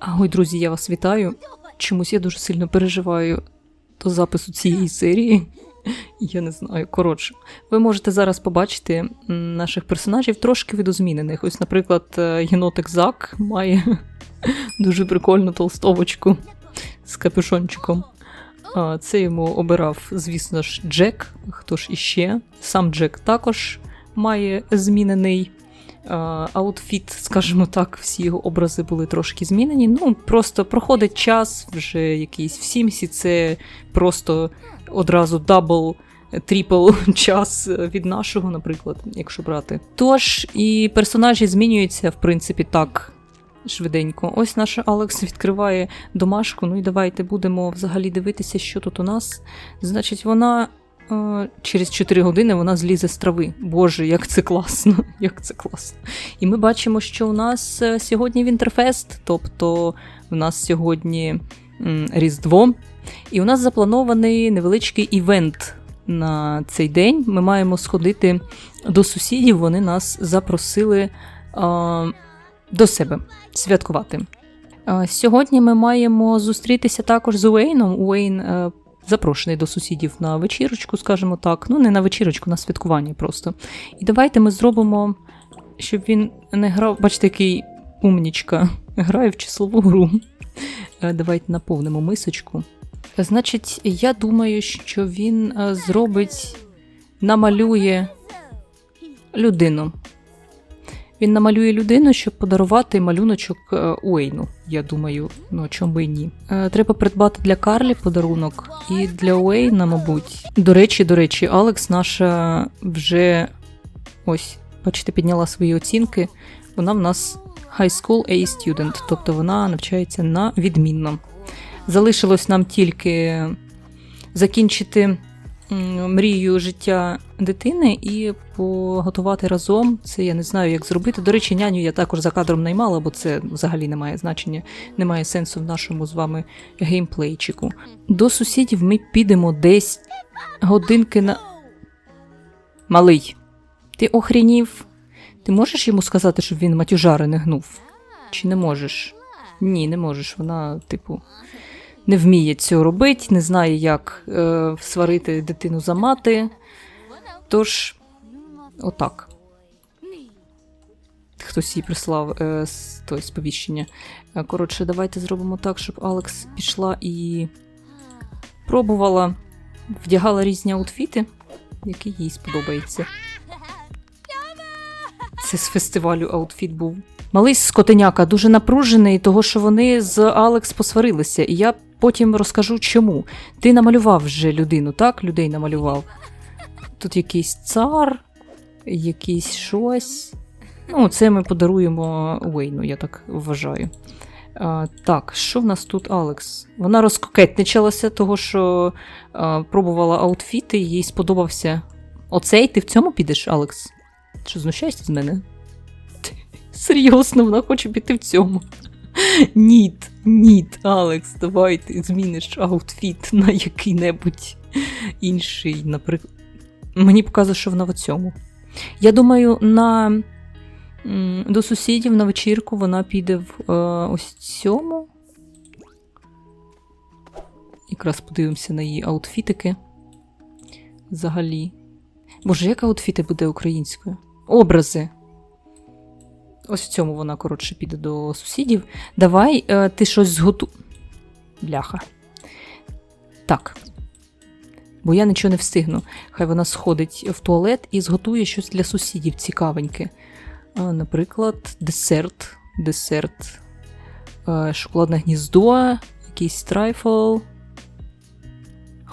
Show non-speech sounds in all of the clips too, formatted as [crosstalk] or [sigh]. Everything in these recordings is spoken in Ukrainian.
А ой, друзі, я вас вітаю. Чомусь я дуже сильно переживаю до запису цієї серії. Я не знаю. Коротше, ви можете зараз побачити наших персонажів трошки видозмінених. Ось, наприклад, е, єнотик Зак має [laughs] дуже прикольну толстовочку з капюшончиком. Це йому обирав, звісно ж, Джек. Хто ж іще? Сам Джек також має змінений аутфіт, скажімо так, всі його образи були трошки змінені. Ну, просто проходить час, вже якийсь в Сімсі, це просто одразу дабл. Тріпл [laughs] час від нашого, наприклад, якщо брати. Тож і персонажі змінюються, в принципі, так швиденько. Ось наш Алекс відкриває домашку. Ну і давайте будемо взагалі дивитися, що тут у нас. Значить, вона через 4 години вона злізе з трави. Боже, як це класно! [laughs] Як це класно. І ми бачимо, що у нас е, сьогодні Вінтерфест, тобто у нас сьогодні Різдво. І у нас запланований невеличкий івент на цей день. Ми маємо сходити до сусідів. Вони нас запросили а, до себе святкувати. Сьогодні ми маємо зустрітися також з Уейном. Уейн е, запрошений до сусідів на вечірочку, скажімо так. Ну, не на вечірочку, на святкування просто. І давайте ми зробимо, щоб він не грав. Бачите, який умнічка [laughs] грає в числову гру. Е, Давайте наповнимо мисочку. Значить, я думаю, що він е, зробить, намалює людину. Він намалює людину, щоб подарувати малюночок е, Уейну. Я думаю, ну чому би і ні. Е, Треба придбати для Карлі подарунок і для Уейна, мабуть. До речі, до речі, Алекс наша вже ось, бачите, підняла свої оцінки. Вона в нас High School A Student, тобто вона навчається на відмінно. Залишилось нам тільки закінчити мрію життя дитини і поготувати разом. Це я не знаю, як зробити. До речі, няню я також за кадром наймала, бо це взагалі не має значення, немає сенсу в нашому з вами геймплейчику. До сусідів ми підемо десь годинки на. Малий, ти охренів? Ти можеш йому сказати, щоб він матюжари не гнув? Чи не можеш? Ні, не можеш. Вона, типу, не вміє цього робити, не знає, як е, сварити дитину за мати. Тож, отак. Хтось їй прислав е, той сповіщення. Е, Коротше, давайте зробимо так, щоб Алекс пішла і пробувала, вдягала різні аутфіти, які їй сподобаються. Це з фестивалю аутфіт був. Малий скотеняка дуже напружений, того що вони з Алекс посварилися, і я потім розкажу чому. Ти намалював вже людину, так? Людей намалював. Тут якийсь цар, якийсь щось. Ну, це ми подаруємо Уейну, я так вважаю. А, так, що в нас тут Алекс? Вона розкокетничалася, того що а, пробувала аутфіти, їй сподобався. Оцей ти в цьому підеш, Алекс? Що знущаєшся з мене? Серйозно, вона хоче піти в цьому. [laughs] Ніт, ніт, Алекс, давай ти зміниш аутфіт на який-небудь інший, наприклад. Мені показує, що вона в цьому. Я думаю, на до сусідів на вечірку вона піде в е, ось цьому. Якраз подивимося на її аутфітики. Взагалі. Боже, як аутфіти буде українською? Образи. Ось в цьому вона, коротше, піде до сусідів. Давай е, ти щось зготу. Бляха. Так. Бо я нічого не встигну. Хай вона сходить в туалет і зготує щось для сусідів цікавеньке. А, наприклад, десерт. Десерт. Е, шоколадне гніздо, якийсь трайфл.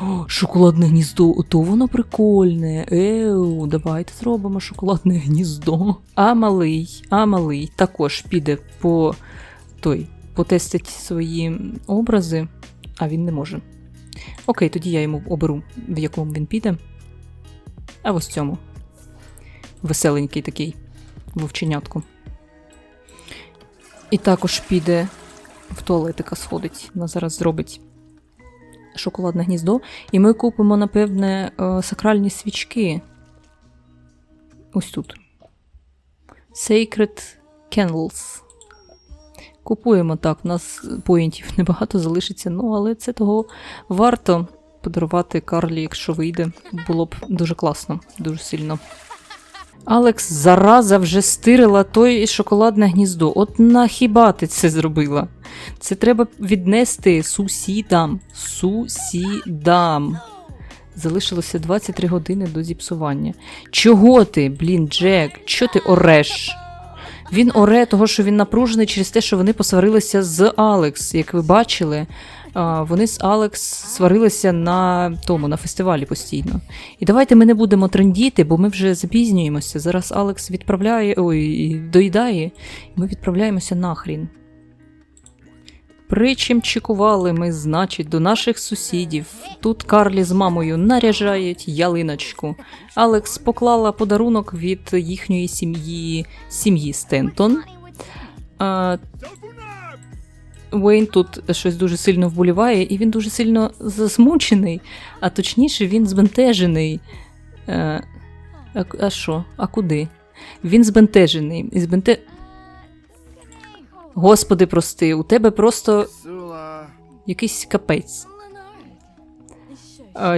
О, шоколадне гніздо, то воно прикольне. Еу, давайте зробимо шоколадне гніздо. А малий, а малий також піде по той, потестить свої образи, а він не може. Окей, тоді я йому оберу, в якому він піде. А ось цьому. Веселенький такий вовченятку. І також піде в туалетика сходить. Вона зараз зробить шоколадне гніздо. І ми купимо, напевне, е, сакральні свічки. Ось тут. Sacred Candles. Купуємо так, у нас поінтів небагато залишиться, ну але це того варто подарувати Карлі, якщо вийде. Було б дуже класно, дуже сильно. Алекс зараза вже стирила той шоколадне гніздо. От на хіба ти це зробила? Це треба віднести сусідам. Сусідам. Залишилося 23 години до зіпсування. Чого ти, блін, Джек? Чого ти ореш? Він оре того, що він напружений через те, що вони посварилися з Алекс. Як ви бачили, вони з Алекс сварилися на тому, на фестивалі постійно. І давайте ми не будемо трендіти, бо ми вже запізнюємося. Зараз Алекс відправляє, ой, доїдає, і ми відправляємося нахрін. Причимчикували ми, значить, до наших сусідів. Тут Карлі з мамою наряжають ялиночку. Алекс поклала подарунок від їхньої сім'ї сім'ї Стентон. А, Уейн тут щось дуже сильно вболіває, і він дуже сильно засмучений, а точніше, він збентежений. Е, а, а що? А куди? Він збентежений. І збенте... Господи, прости, у тебе просто якийсь капець.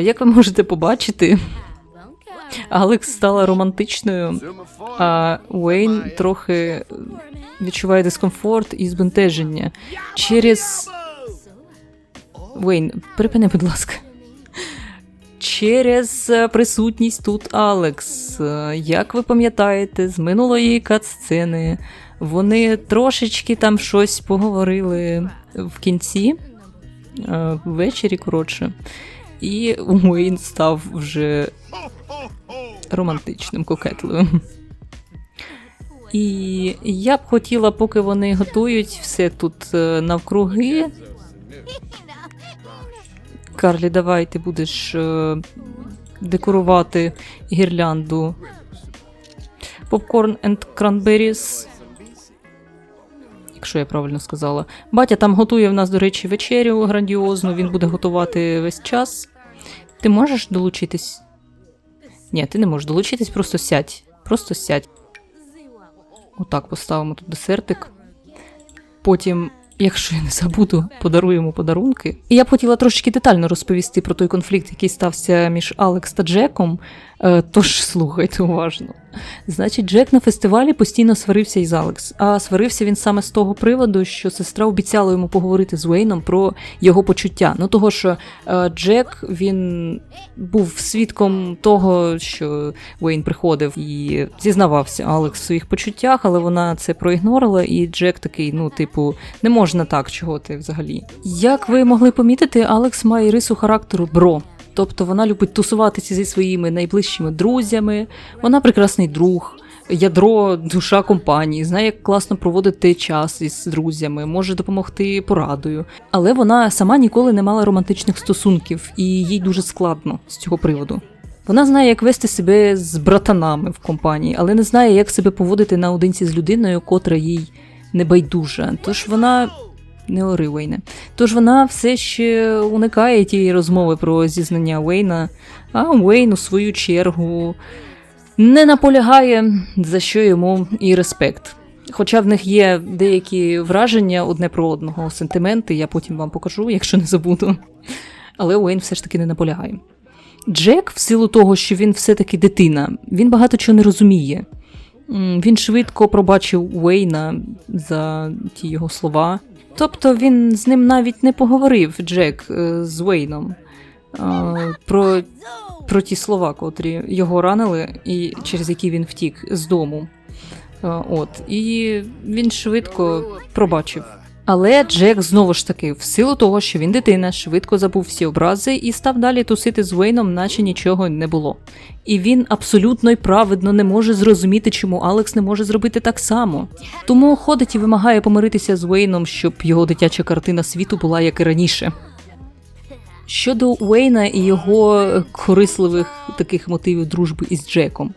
Як ви можете побачити, Алекс стала романтичною, а Уейн трохи відчуває дискомфорт і збентеження. Через. Уейн, припини, будь ласка. Через е, присутність тут Алекс. Е, Як ви пам'ятаєте, з минулої кат-сцени вони трошечки там щось поговорили в кінці, е, ввечері, коротше. І Уейн став вже романтичним, кокетливим. І я б хотіла, поки вони готують все тут е, навкруги. Карлі, давай ти будеш е, декорувати гірлянду. Попкорн and cranberries. Якщо я правильно сказала. Батя там готує в нас, до речі, вечерю грандіозну, він буде готувати весь час. Ти можеш долучитись? Ні, ти не можеш долучитись, просто сядь. Просто сядь. Отак поставимо тут десертик. Потім, якщо я не забуду, подаруємо подарунки. І я б хотіла трошечки детально розповісти про той конфлікт, який стався між Алекс та Джеком. Е, Тож слухайте уважно. Значить, Джек на фестивалі постійно сварився із Алекс. А сварився він саме з того приводу, що сестра обіцяла йому поговорити з Уейном про його почуття. Ну того, що е, Джек він був свідком того, що Уейн приходив і зізнавався Алекс в своїх почуттях, але вона це проігнорила, і Джек такий, ну, типу, не можна так, чого ти взагалі. Як ви могли помітити, Алекс має рису характеру бро. Тобто вона любить тусуватися зі своїми найближчими друзями, вона прекрасний друг, ядро, душа компанії, знає, як класно проводити час із друзями, може допомогти порадою. Але вона сама ніколи не мала романтичних стосунків, і їй дуже складно з цього приводу. Вона знає, як вести себе з братанами в компанії, але не знає, як себе поводити наодинці з людиною, котра їй не байдужа. Тож вона не ори Уейне. Тож вона все ще уникає тієї розмови про зізнання Уейна, а Уейн у свою чергу не наполягає, за що йому і респект. Хоча в них є деякі враження одне про одного, сентименти, я потім вам покажу, якщо не забуду. Але Уейн все ж таки не наполягає. Джек, в силу того, що він все-таки дитина, він багато чого не розуміє. Він швидко пробачив Уейна за ті його слова. Тобто він з ним навіть не поговорив, Джек, е, з Уейном е, про, про ті слова, котрі його ранили, і через які він втік з дому. Е, От, і він швидко пробачив. Але Джек знову ж таки, в силу того, що він дитина, швидко забув всі образи і став далі тусити з Уейном, наче нічого не було. І він абсолютно й праведно не може зрозуміти, чому Алекс не може зробити так само. Тому ходить і вимагає помиритися з Уейном, щоб його дитяча картина світу була як і раніше. Щодо Уейна і його корисливих таких мотивів дружби із Джеком.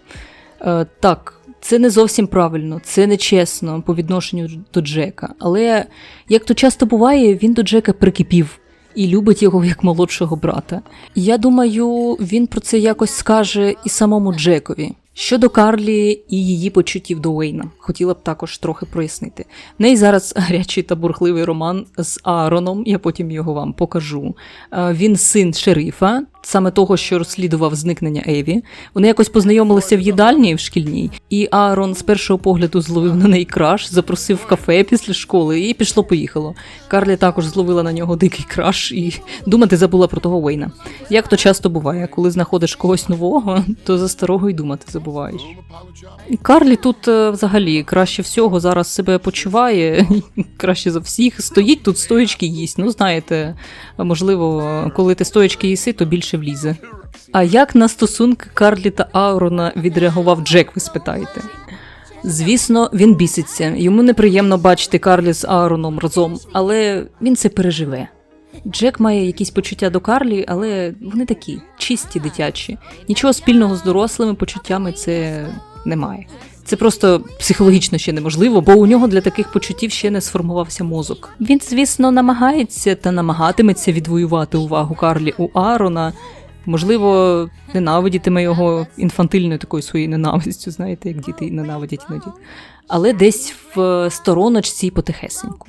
Е, так, це не зовсім правильно, це не чесно по відношенню до Джека. Але як то часто буває, він до Джека прикипів і любить його як молодшого брата. Я думаю, він про це якось скаже і самому Джекові. Щодо Карлі і її почуттів до Уейна, хотіла б також трохи прояснити. В неї зараз гарячий та бурхливий роман з Аароном, я потім його вам покажу. Е, Він син шерифа, саме того, що розслідував зникнення Еві. Вони якось познайомилися в їдальні в шкільній, і Аарон з першого погляду зловив на неї краш, запросив в кафе після школи, і пішло-поїхало. Карлі також зловила на нього дикий краш і думати забула про того Уейна. Як то часто буває, коли знаходиш когось нового, то за старого й думати забуваєш. Карлі тут е, взагалі краще всього зараз себе почуває, [laughs] краще за всіх. Стоїть тут стоячки їсть. Ну, знаєте, можливо, коли ти стоячки їси, то більше влізе. А як на стосунки Карлі та Аурона відреагував Джек, ви спитаєте? Звісно, він біситься. Йому неприємно бачити Карлі з Аароном разом, але він це переживе. Джек має якісь почуття до Карлі, але вони такі чисті, дитячі. Нічого спільного з дорослими почуттями це немає. Це просто психологічно ще неможливо, бо у нього для таких почуттів ще не сформувався мозок. Він, звісно, намагається та намагатиметься відвоювати увагу Карлі у Аарона. Можливо, ненавидітиме його інфантильною такою своєю ненавистю, знаєте, як діти ненавидять іноді. Але десь в стороночці й потихесеньку.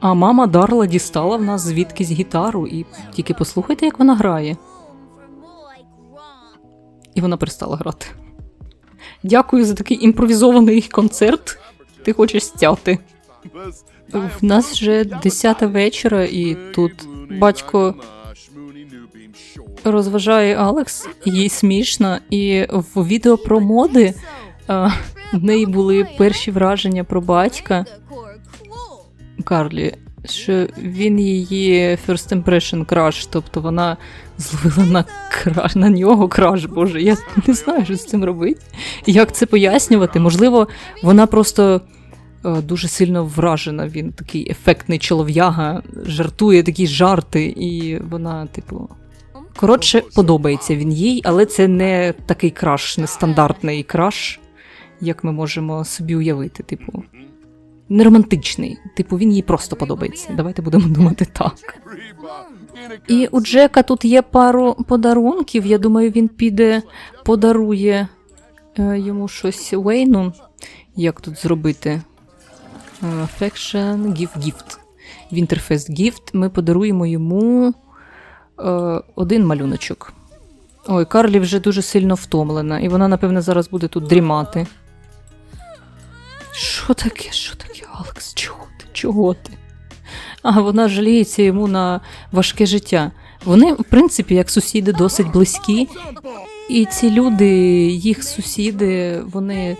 А мама Дарла дістала в нас звідкись гітару, і тільки послухайте, як вона грає. І вона перестала грати. Дякую за такий імпровізований концерт. Ти хочеш стяти. В нас вже 10 вечора, і тут батько розважає Алекс, їй смішно, і в відео про моди а, в неї були перші враження про батька Карлі, що він її first impression crush, тобто вона зловила на краш на нього краш. Боже, я не знаю, що з цим робити. Як це пояснювати? Можливо, вона просто. е, Дуже сильно вражена, він такий ефектний чолов'яга, жартує такі жарти, і вона, типу, Коротше, подобається він їй, але це не такий краш, не стандартний краш, як ми можемо собі уявити. Типу, не романтичний. Типу, він їй просто подобається. Давайте будемо думати так. І у Джека тут є пару подарунків. Я думаю, він піде, подарує е, йому щось Уейну. Як тут зробити? Е, Affection, Give Gift. Winterfest Gift. Ми подаруємо йому е, один малюночок. Ой, Карлі вже дуже сильно втомлена, і вона, напевне, зараз буде тут дрімати. Що таке? Що таке, Алекс? Чого ти? Чого ти? А вона жаліється йому на важке життя. Вони, в принципі, як сусіди, досить близькі. І ці люди, їх сусіди, вони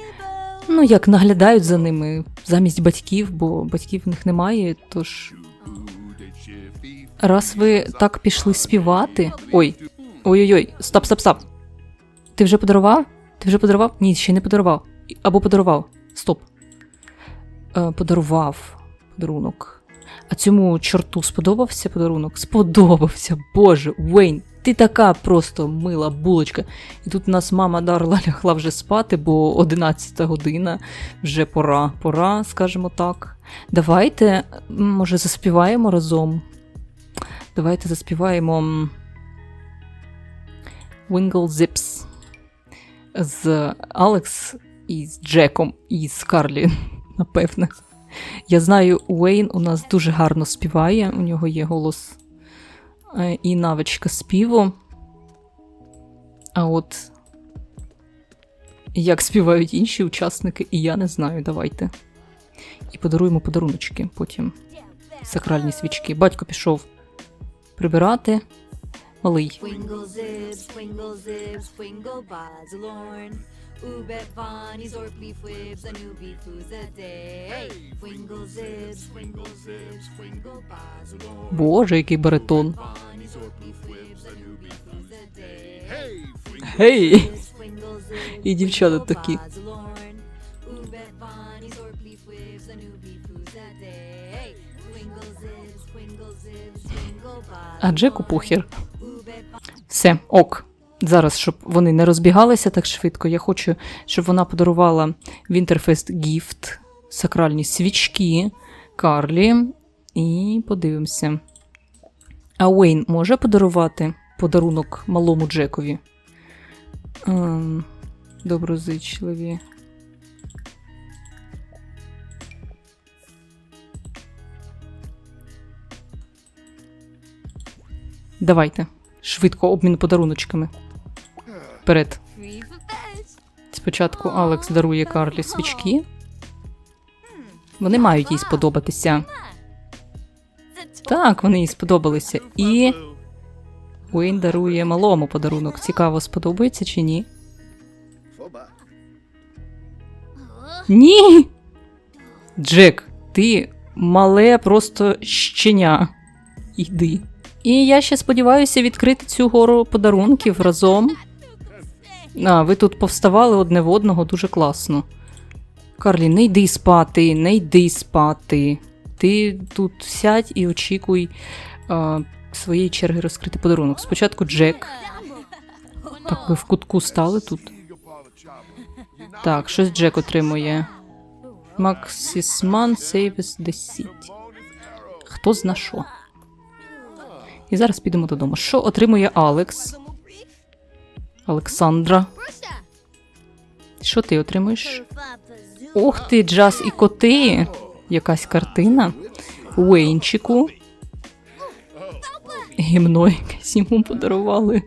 ну як наглядають за ними замість батьків, бо батьків в них немає. Тож раз ви так пішли співати. Ой, ой-ой-ой, стоп, стоп, стоп. Ти вже подарував? Ти вже подарував? Ні, ще не подарував. Або подарував. Стоп. Е, подарував подарунок. А цьому чорту сподобався подарунок? Сподобався, Боже, Уейн, ти така просто мила булочка. І тут у нас мама Дарла [laughs] лягла вже спати, бо 11 година, вже пора, пора, скажімо так. Давайте, може, заспіваємо разом. Давайте заспіваємо Wingle Zips з Алекс і з Джеком і з Карлі, напевне. Я знаю, Уейн у нас дуже гарно співає, у нього є голос е, і навичка співу. А от як співають інші учасники, і я не знаю, давайте. І подаруємо подаруночки потім. Сакральні свічки. Батько пішов прибирати. Lorn. Боже, який баритон. Гей! І дівчата такі. А Джеку похер. Все, ок. Зараз, щоб вони не розбігалися так швидко, я хочу, щоб вона подарувала Winterfest Gift, сакральні свічки Карлі. І подивимося. А Уейн може подарувати подарунок малому Джекові? Ем, доброзичливі. Давайте. Швидко обмін подаруночками. Вперед. Спочатку Алекс дарує Карлі свічки. Вони мають їй сподобатися. Так, вони їй сподобалися. І Уейн дарує малому подарунок. Цікаво, сподобається чи ні? Ні. Джек, ти мале просто щеня. Йди. І я ще сподіваюся відкрити цю гору подарунків разом. А, ви тут повставали одне в одного дуже класно. Карлі, не йди спати, не йди спати. Ти тут сядь і очікуй а, своєї черги розкрити подарунок. Спочатку Джек. Так, ви в кутку стали тут. Так, щось Джек отримує. Максисман Сейвес Десіт. Хто зна що? І зараз підемо додому. Що отримує Алекс? Олександра. Що ти отримуєш? Ох ти, джаз і коти. Якась картина. Уейнчику. Гімно якесь йому подарували.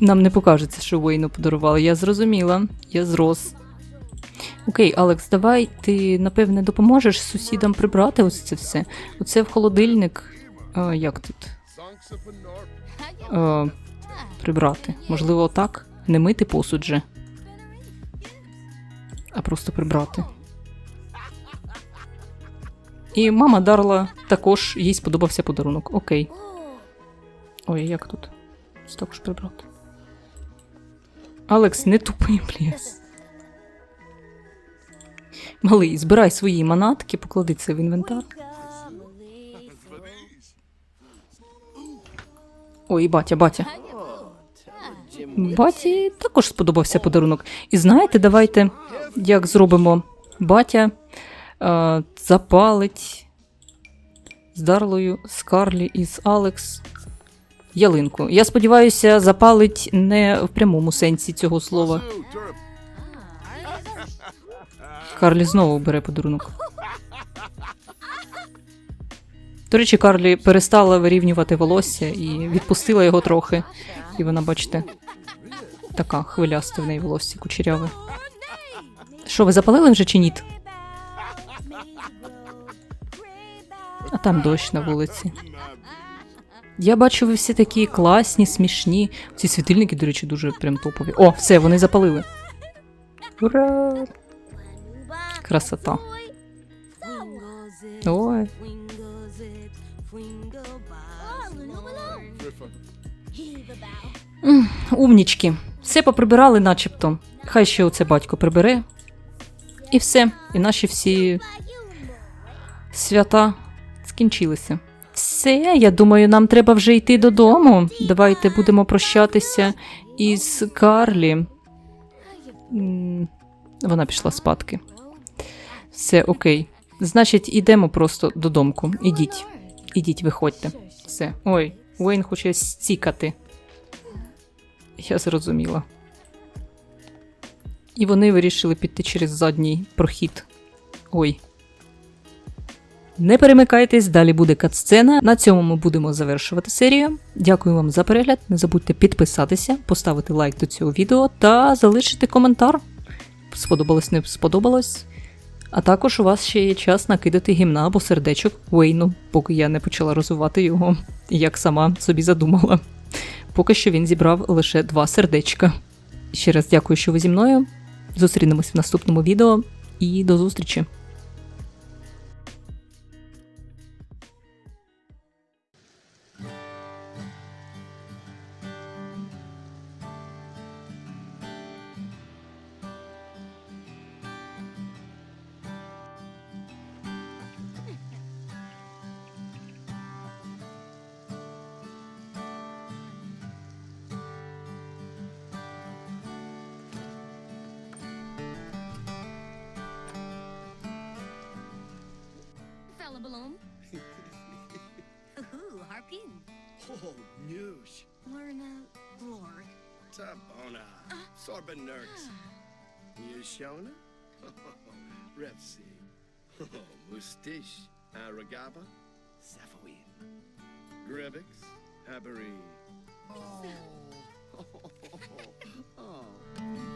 Нам не покажеться, що Уейну подарували. Я зрозуміла. Я зрос. Окей, Алекс, давай ти напевне допоможеш сусідам прибрати ось це все. Оце в холодильник. А, як тут? А, прибрати. Можливо, так? Не мити посуд же. А просто прибрати. І мама Дарла також їй сподобався подарунок. Окей. Ой, як тут? Це також прибрати. Алекс, не тупий, пліс. [laughs] Малий, збирай свої манатки, поклади це в інвентар. Ой, батя, батя. Баті також сподобався подарунок. І знаєте, давайте як зробимо батя е, запалить з Дарлою, з Карлі і з Алекс ялинку. Я сподіваюся, запалить не в прямому сенсі цього слова. Карлі знову бере подарунок. До речі, Карлі перестала вирівнювати волосся і відпустила його трохи. І вона, бачите, така хвиляста в неї волосся кучеряве. Що, ви запалили вже чи ні? А там дощ на вулиці. Я бачу, ви всі такі класні, смішні. Ці світильники, до речі, дуже прям топові. О, все, вони запалили. Ура! Красота. Ой. Умнічки. Все поприбирали, начебто. Хай ще оце батько прибере. І все. І наші всі свята скінчилися. Все, я думаю, нам треба вже йти додому. Давайте будемо прощатися із Карлі. Вона пішла спадки. Все окей. Значить, ідемо просто додомку. Ідіть. Ідіть, виходьте. Все. Ой, Уейн хоче стікати. Я зрозуміла. І вони вирішили піти через задній прохід. Ой. Не перемикайтесь, далі буде катсцена. На цьому ми будемо завершувати серію. Дякую вам за перегляд. Не забудьте підписатися, поставити лайк до цього відео та залишити коментар. Сподобалось, не сподобалось. А також у вас ще є час накидати гімна або сердечок Уейну, поки я не почала розвивати його, як сама собі задумала. Поки що він зібрав лише два сердечка. Ще раз дякую, що ви зі мною. Зустрінемось в наступному відео і до зустрічі! Santa Bona. Sorbonert. Yeshona. [laughs] Refsi. Oh, Mustiche. Aragaba. Saphoin. Grevix. Haberin. Oh. [laughs] oh. [laughs]